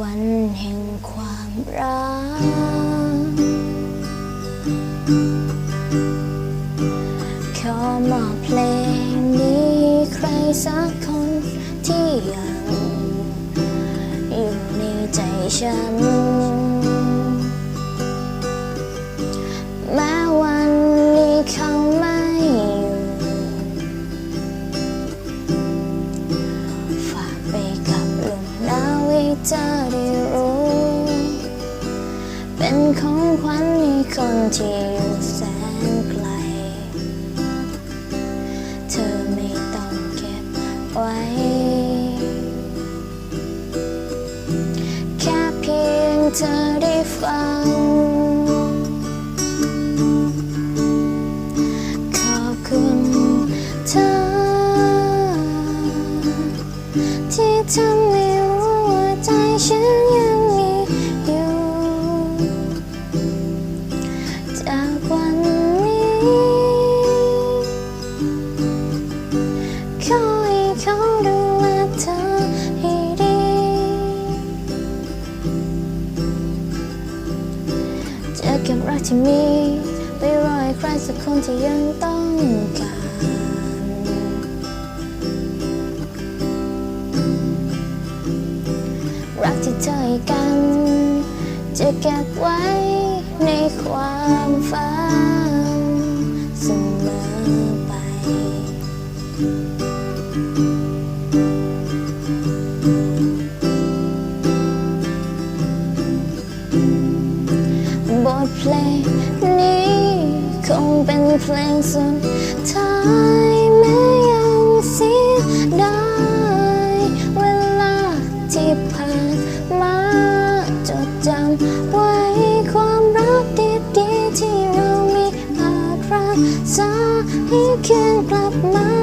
วันแห่งความรัก ขอมอบเพลงนี้ใครสักคนที่ยังอยู่ในใจฉันาวให้เธอได้รู้ เป็นของขวัญให้คนที่อยู่แสนไกล เธอไม่ต้องเก็บไว้ แค่เพียงเธอได้ฟัง ขอบคุณเธอ ที่ทำให้ ฉันยังมีอยู่ จากวันนี้ ขอให้เขาดูแลเธอให้ดีเจอกับรักที่มีไม่รอให้ใครสักคนที่ยังต้องการ ที่เธอกัน จะเก็บไว้ในความฝันเสมอไป บทเพลงนี้คงเป็นเพลงสุดท้าย ให้คืนกลับมา